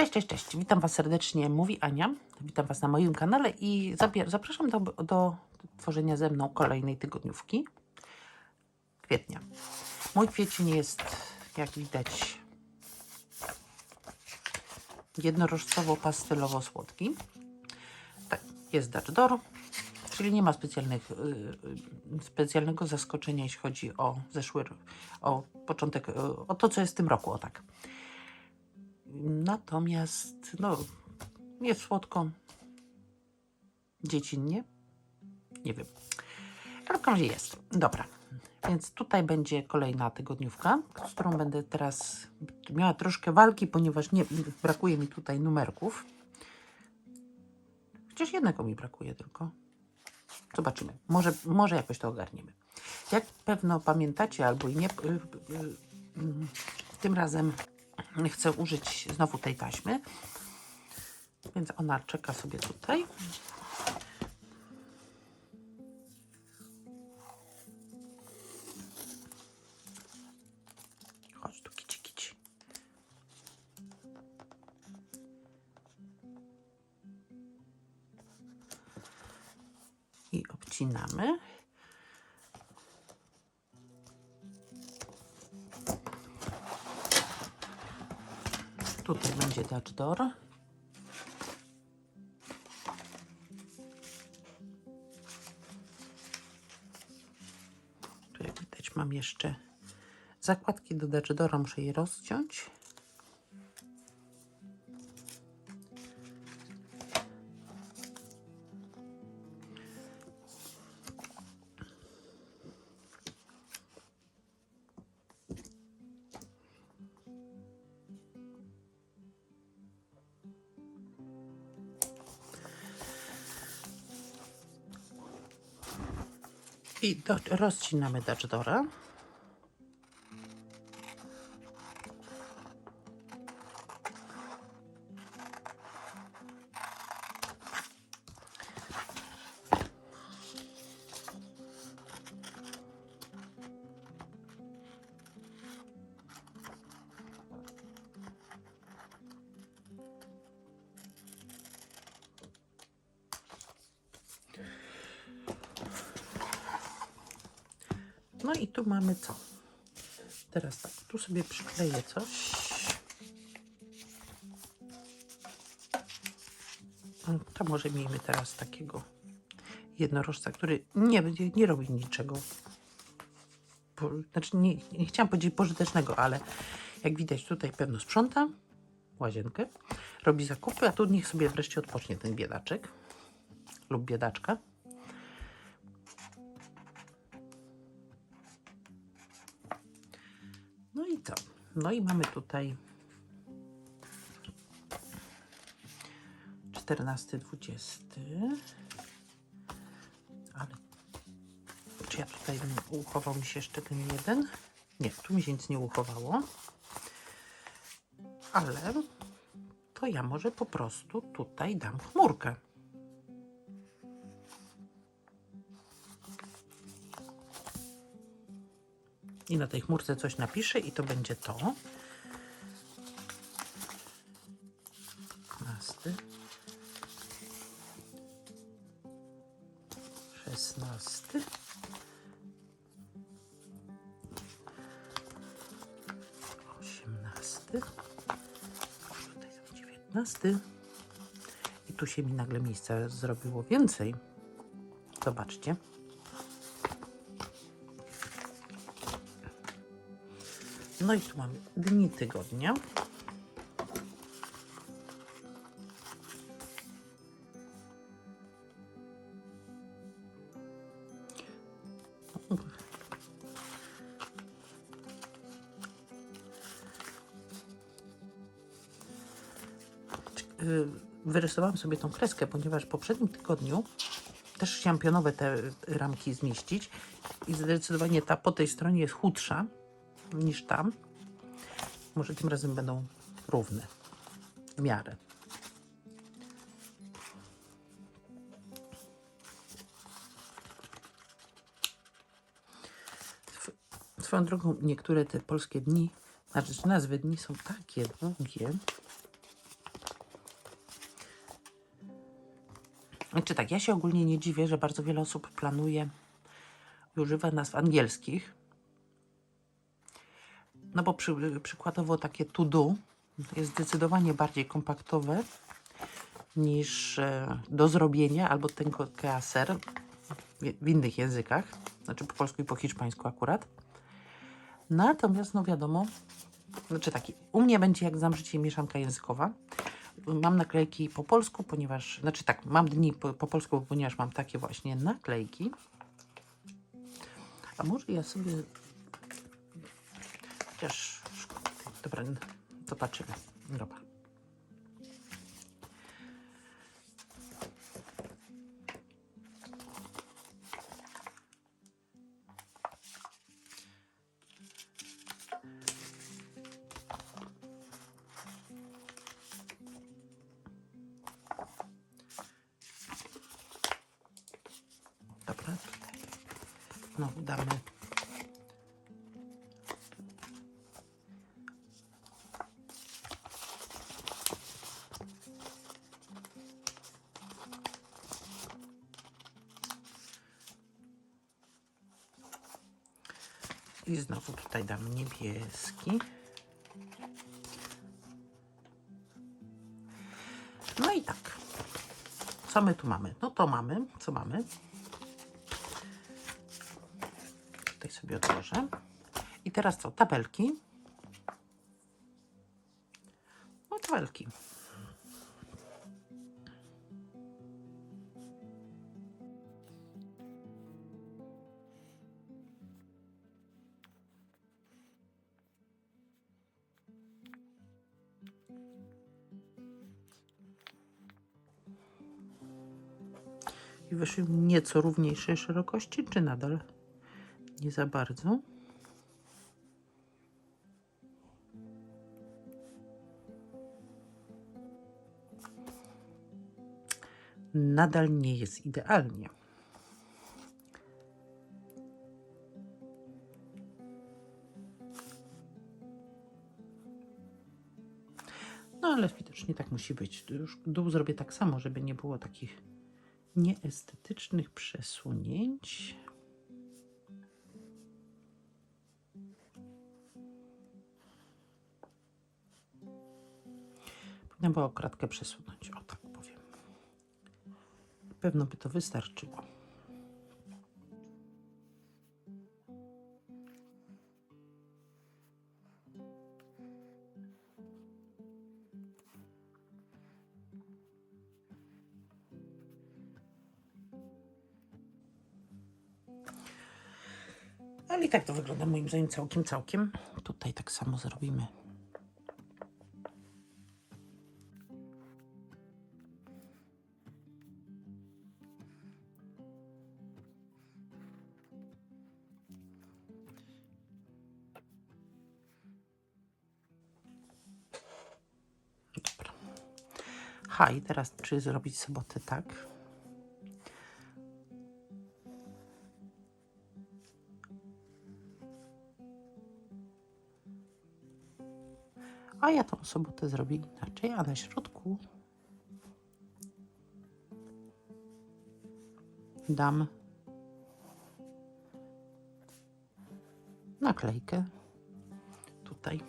Cześć, cześć, cześć. Witam Was serdecznie, mówi Ania. Witam Was na moim kanale i zapraszam do, do tworzenia ze mną kolejnej tygodniówki kwietnia. Mój kwiecień jest, jak widać, jednorożcowo-pastelowo-słodki. Tak, jest Dutch Door, czyli nie ma specjalnych, y, y, specjalnego zaskoczenia, jeśli chodzi o zeszły, o początek, o to, co jest w tym roku, o tak. Natomiast, no, jest słodko. Dziecinnie. Nie wiem. Ale w razie jest. Dobra. Więc tutaj będzie kolejna tygodniówka, z którą będę teraz miała troszkę walki, ponieważ nie brakuje mi tutaj numerków. Chociaż jednego mi brakuje tylko. Zobaczymy. Może, może jakoś to ogarniemy. Jak pewno pamiętacie, albo i nie, y, y, y, tym razem chcę użyć znowu tej taśmy. Więc ona czeka sobie tutaj. Chodź tu. I obcinamy. Będzie Dutch. Tu jak widać mam jeszcze zakładki do Dutch muszę je rozciąć. I do, rozcinamy Dutch No i tu mamy co? Teraz tak, tu sobie przykleję coś. O, To może miejmy teraz takiego jednorożca, który nie, nie, nie robi niczego. Po, znaczy nie, nie chciałam powiedzieć pożytecznego, ale jak widać tutaj pewno sprząta łazienkę, robi zakupy, a tu niech sobie wreszcie odpocznie ten biedaczek lub biedaczka. I co? No i mamy tutaj 14, 20. Ale czy ja tutaj uchował mi się jeszcze ten jeden? Nie, tu mi się nic nie uchowało. Ale to ja może po prostu tutaj dam chmurkę. I na tej chmurce coś napiszę i to będzie to. 15. 16. 18. Tutaj są 19. I tu się mi nagle miejsca zrobiło więcej. Zobaczcie. No i tu mamy dni tygodnia. Y, Wyrysowałam sobie tą kreskę, ponieważ w poprzednim tygodniu też chciałam pionowe te ramki zmieścić i zdecydowanie ta po tej stronie jest chudsza niż tam. Może tym razem będą równe w miarę. Swoją drogą, niektóre te polskie dni, znaczy nazwy dni są takie długie. Znaczy tak, ja się ogólnie nie dziwię, że bardzo wiele osób planuje i używa nazw angielskich, no bo przy, przykładowo takie to do jest zdecydowanie bardziej kompaktowe niż e, do zrobienia albo tengo que hacer w, w innych językach, znaczy po polsku i po hiszpańsku akurat. Natomiast no wiadomo, znaczy taki, u mnie będzie jak znam życie mieszanka językowa. Mam naklejki po polsku, ponieważ, znaczy tak, mam dni po, po polsku, ponieważ mam takie właśnie naklejki. A może ja sobie, chociaż, dobra, zobaczymy. Dobra. Dobra, znowu damy i znowu tutaj damy niebieski. No i tak. Co my tu mamy? No to mamy. Co mamy? Tutaj sobie otworzę. I teraz co? Tabelki. No tabelki. I wyszły nieco równiejszej szerokości, czy nadal nie za bardzo? Nadal nie jest idealnie. No ale widocznie tak musi być. Już dół zrobię tak samo, żeby nie było takich nieestetycznych przesunięć. Powinna była kratkę przesunąć, o tak powiem. Pewno by to wystarczyło. I tak to wygląda moim zdaniem całkiem, całkiem. Tutaj tak samo zrobimy. Dobra. Ha, i teraz czy zrobić sobotę tak? A ja tą sobotę zrobię inaczej, a na środku dam naklejkę tutaj.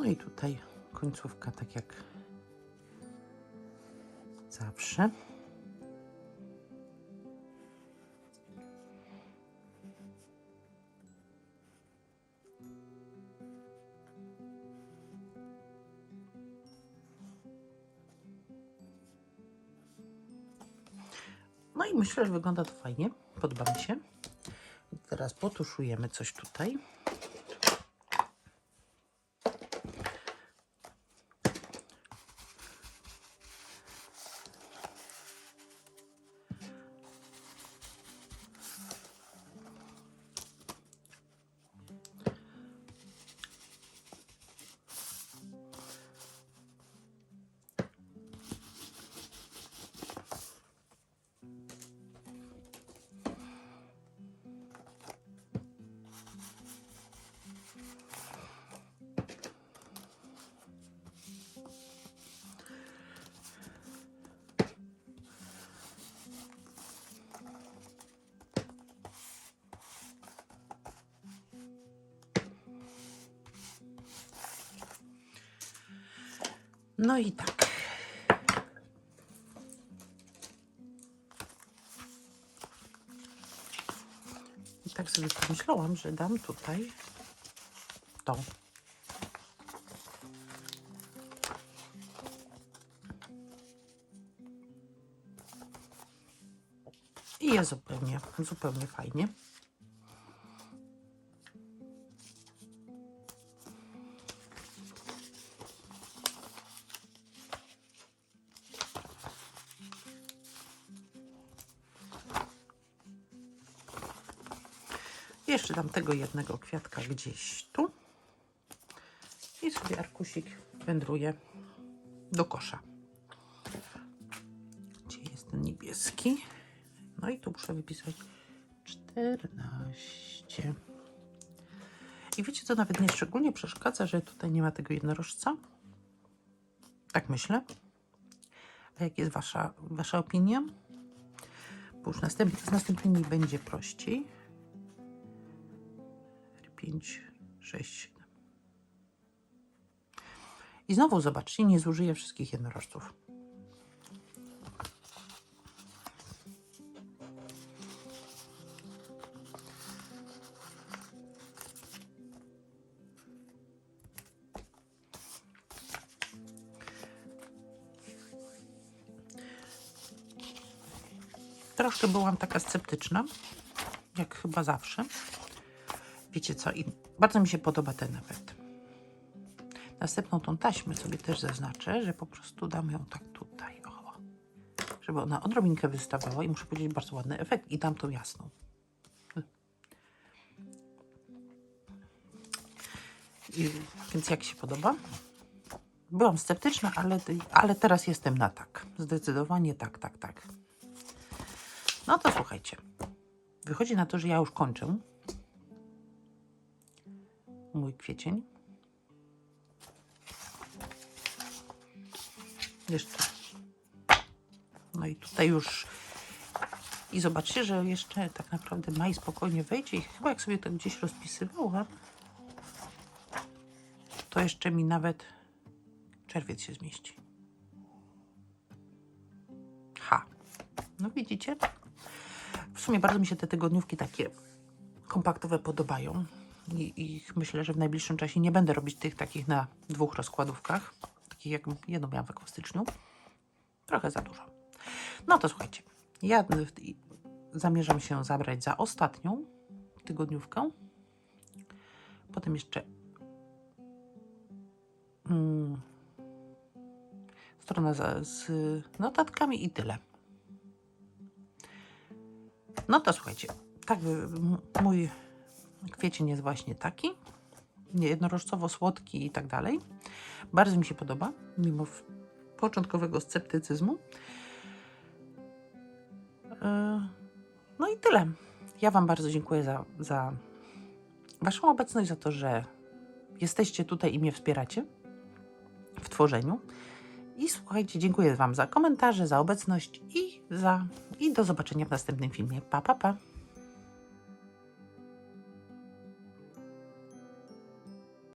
No i tutaj końcówka, tak jak zawsze. No i myślę, że wygląda to fajnie. Podoba mi się. Teraz potuszujemy coś tutaj. No i tak. I tak sobie pomyślałam, że dam tutaj to. I jest zupełnie, zupełnie fajnie. Jeszcze dam tego jednego kwiatka gdzieś tu. I sobie arkusik wędruje do kosza. Gdzie jest ten niebieski? No i tu muszę wypisać 14. I wiecie, co nawet nie szczególnie przeszkadza, że tutaj nie ma tego jednorożca? Tak myślę. A jak jest wasza, wasza opinia? Bo już następny, z następnymi będzie prościej. 5, 6, 7. I znowu zobaczcie, nie zużyję wszystkich jednorożców. Troszkę byłam taka sceptyczna, jak chyba zawsze. Wiecie co? I bardzo mi się podoba ten efekt. Następną tą taśmę sobie też zaznaczę, że po prostu dam ją tak tutaj. O, żeby ona odrobinkę wystawała i muszę powiedzieć bardzo ładny efekt i dam tą jasną. I, więc jak się podoba? Byłam sceptyczna, ale, ale teraz jestem na tak. Zdecydowanie tak, tak, tak. No to słuchajcie. Wychodzi na to, że ja już kończę mój kwiecień. Jeszcze. No i tutaj już. I zobaczcie, że jeszcze tak naprawdę maj spokojnie wejdzie. I chyba jak sobie to gdzieś rozpisywałam, to jeszcze mi nawet czerwiec się zmieści. Ha. No widzicie? W sumie bardzo mi się te tygodniówki takie kompaktowe podobają. I, myślę, że w najbliższym czasie nie będę robić tych takich na dwóch rozkładówkach. Takich jak jedną miałam w styczniu. Trochę za dużo. No to słuchajcie. Ja zamierzam się zabrać za ostatnią tygodniówkę. Potem jeszcze hmm, strona z, z notatkami i tyle. No to słuchajcie. Tak mój Kwiecień jest właśnie taki, jednorożcowo-słodki i tak dalej. Bardzo mi się podoba, mimo początkowego sceptycyzmu. E, no i tyle. Ja Wam bardzo dziękuję za, za Waszą obecność, za to, że jesteście tutaj i mnie wspieracie w tworzeniu. I słuchajcie, dziękuję Wam za komentarze, za obecność i, za, i do zobaczenia w następnym filmie. Pa, pa, pa.